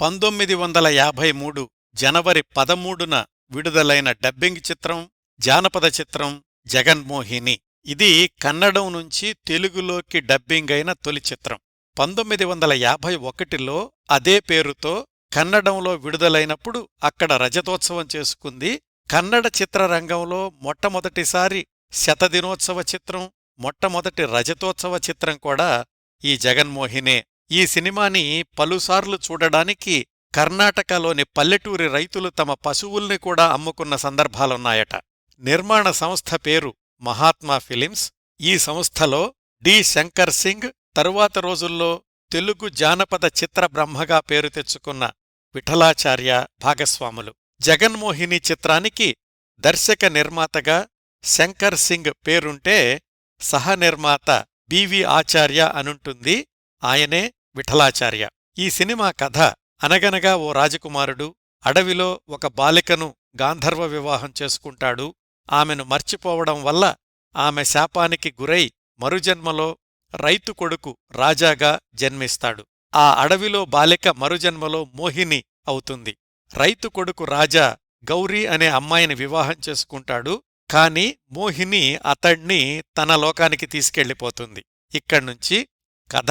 పంతొమ్మిది వందల యాభై మూడు జనవరి పదమూడున విడుదలైన డబ్బింగ్ చిత్రం జానపద చిత్రం జగన్మోహిని ఇది కన్నడం నుంచి తెలుగులోకి డబ్బింగ్ అయిన తొలి చిత్రం. పంతొమ్మిది వందల యాభై ఒకటిలో అదే పేరుతో కన్నడంలో విడుదలైనప్పుడు అక్కడ రజతోత్సవం చేసుకుంది. కన్నడ చిత్రరంగంలో మొట్టమొదటిసారి శతదినోత్సవ చిత్రం మొట్టమొదటి రజతోత్సవ చిత్రం కూడా ఈ జగన్మోహినే ఈ సినిమాని పలుసార్లు చూడడానికి కర్ణాటకలోని పల్లెటూరి రైతులు తమ పశువుల్ని కూడా అమ్ముకున్న సందర్భాలున్నాయట. నిర్మాణ సంస్థ పేరు మహాత్మా ఫిలిమ్స్. ఈ సంస్థలో డి. శంకర్ సింగ్ తరువాత రోజుల్లో తెలుగు జానపద చిత్ర బ్రహ్మగా పేరు తెచ్చుకున్న విఠలాచార్య భాగస్వాములు. జగన్మోహిని చిత్రానికి దర్శక నిర్మాతగా శంకర్ సింగ్ పేరుంటే సహనిర్మాత బివి ఆచార్య అనుంటుంది. ఆయనే విఠలాచార్య. ఈ సినిమా కథ అనగనగా ఓ రాజకుమారుడు అడవిలో ఒక బాలికను గాంధర్వ వివాహం చేసుకుంటాడు. ఆమెను మర్చిపోవడం వల్ల ఆమె శాపానికి గురై మరుజన్మలో రైతు కొడుకు రాజాగా జన్మిస్తాడు. ఆ అడవిలో బాలిక మరుజన్మలో మోహిని అవుతుంది. రైతు కొడుకు రాజా గౌరీ అనే అమ్మాయిని వివాహం చేసుకుంటాడు. కాని మోహిని అతణ్ణి తన లోకానికి తీసుకెళ్ళిపోతుంది. ఇక్కడ్నుంచి కథ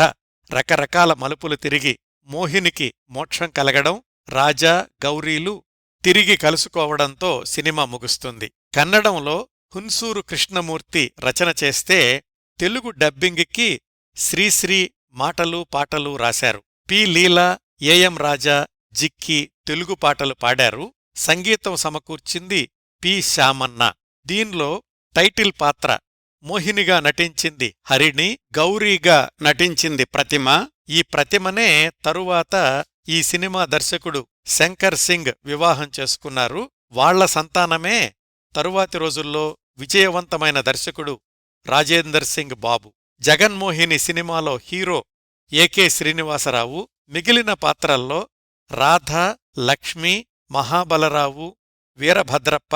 రకరకాల మలుపులు తిరిగి మోహినికి మోక్షం కలగడం రాజా గౌరీలు తిరిగి కలుసుకోవడంతో సినిమా ముగుస్తుంది. కన్నడంలో హున్సూరు కృష్ణమూర్తి రచన చేస్తే తెలుగు డబ్బింగ్కి శ్రీశ్రీ మాటలు పాటలు రాశారు. P. Leela A M Raja Jikki Telugu పాటలు పాడారు. సంగీతం సమకూర్చింది పి. శామన్న దీన్లో టైటిల్ పాత్ర మోహినిగా నటించింది హరిణి గౌరీగా నటించింది ప్రతిమ. ఈ ప్రతిమనే తరువాత ఈ సినిమా దర్శకుడు శంకర్ సింగ్ వివాహం చేసుకున్నారు. వాళ్ళ సంతానమే తరువాతి రోజుల్లో విజయవంతమైన దర్శకుడు రాజేందర్ సింగ్ బాబు. జగన్మోహిని సినిమాలో హీరో ఏకే శ్రీనివాసరావు మిగిలిన పాత్రల్లో రాధ లక్ష్మి మహాబలరావు వీరభద్రప్ప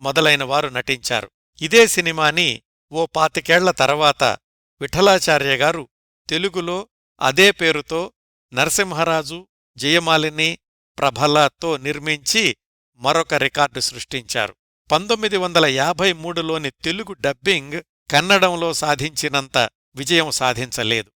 మొదలైన వారు నటించారు. ఇదే సినిమాని ఓ పాతికేళ్ళ తర్వాత విఠలాచార్యగారు తెలుగులో అదే పేరుతో నరసింహరాజు జయమాలిని ప్రభలతో నిర్మించి మరొక రికార్డు సృష్టించారు. పంతొమ్మిది వందల యాభై మూడులోని తెలుగు డబ్బింగ్ కన్నడంలో సాధించినంత విజయం సాధించలేదు.